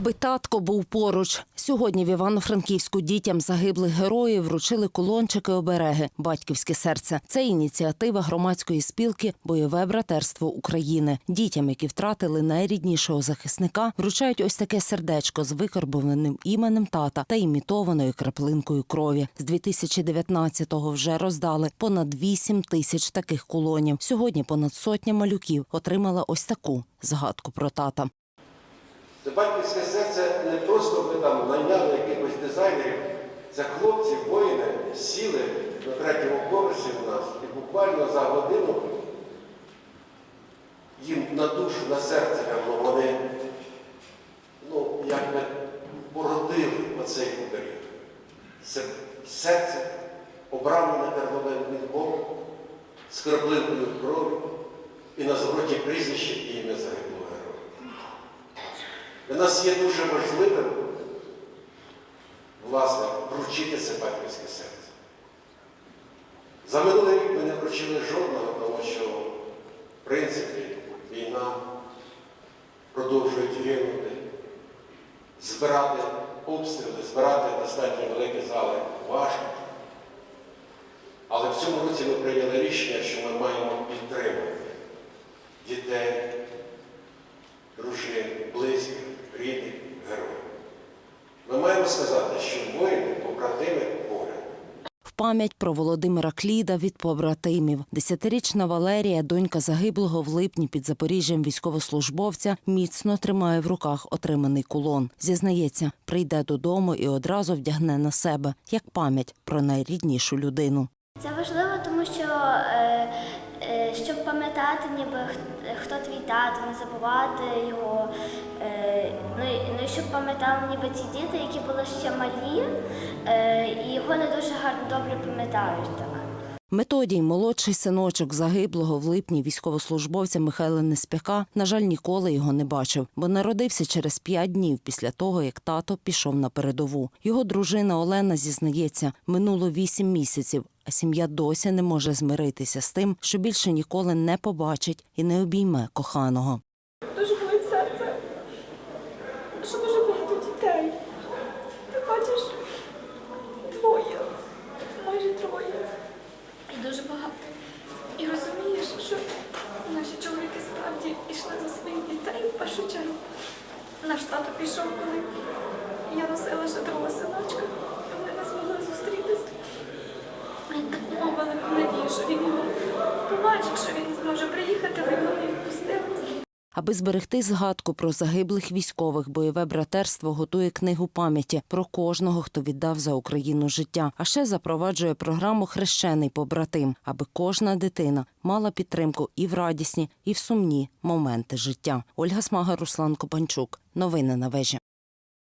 Аби татко був поруч. Сьогодні в Івано-Франківську дітям загиблих героїв вручили колончики обереги Батьківське серце. Це ініціатива громадської спілки Бойове братерство України. Дітям, які втратили найріднішого захисника, вручають ось таке сердечко з викарбованим іменем тата та імітованою краплинкою крові. З 2019-го вже роздали понад 8 тисяч таких колонів. Сьогодні понад сотня малюків отримала ось таку згадку про тата. Це батьківське серце не просто ми там найняли якихось дизайнерів. Це хлопці, воїни сіли на третьому поверсі у нас і буквально за годину їм на душу, на серце лягло, вони ну, якби породили оцей період. Це серце обрамлене терновим відбором з краплинкою крові і на звороті прізвище і загиблого героя. Для нас є дуже важливим, власне, вручити це батьківське серце. За минулий рік ми не вручили жодного, тому що, в принципі, війна продовжує гинути, збирати обстріли, збирати достатньо великі зали важко. Але в цьому році ми прийняли рішення, що ми маємо сказати, що воїни, побратими поряд. В пам'ять про Володимира Кліда від побратимів. Десятирічна Валерія, донька загиблого в липні під Запоріжжям військовослужбовця, міцно тримає в руках отриманий кулон. Зізнається, прийде додому і одразу вдягне на себе як пам'ять про найріднішу людину. Це важливо, тому що е, щоб пам'ятати, ніби хто твій тато, не забувати його. Е, ну, і- ну щоб пам'ятали ніби ці діти, які були ще малі, е, і його не дуже гарно добре пам'ятають так. Методій, молодший синочок загиблого в липні військовослужбовця Михайла Неспяка, на жаль, ніколи його не бачив, бо народився через п'ять днів після того, як тато пішов на передову. Його дружина Олена зізнається, минуло вісім місяців, а сім'я досі не може змиритися з тим, що більше ніколи не побачить і не обійме коханого. Наш тато пішов, коли я носила ще другого синочка, і вони не змогли зустрітися. Він так надію, що він його побачить, що він зможе приїхати, але його не відпустив. Аби зберегти згадку про загиблих військових, бойове братерство готує книгу пам'яті про кожного, хто віддав за Україну життя. А ще запроваджує програму Хрещений побратим, аби кожна дитина мала підтримку і в радісні, і в сумні моменти життя. Ольга Смага, Руслан Копанчук. Новини на вежі.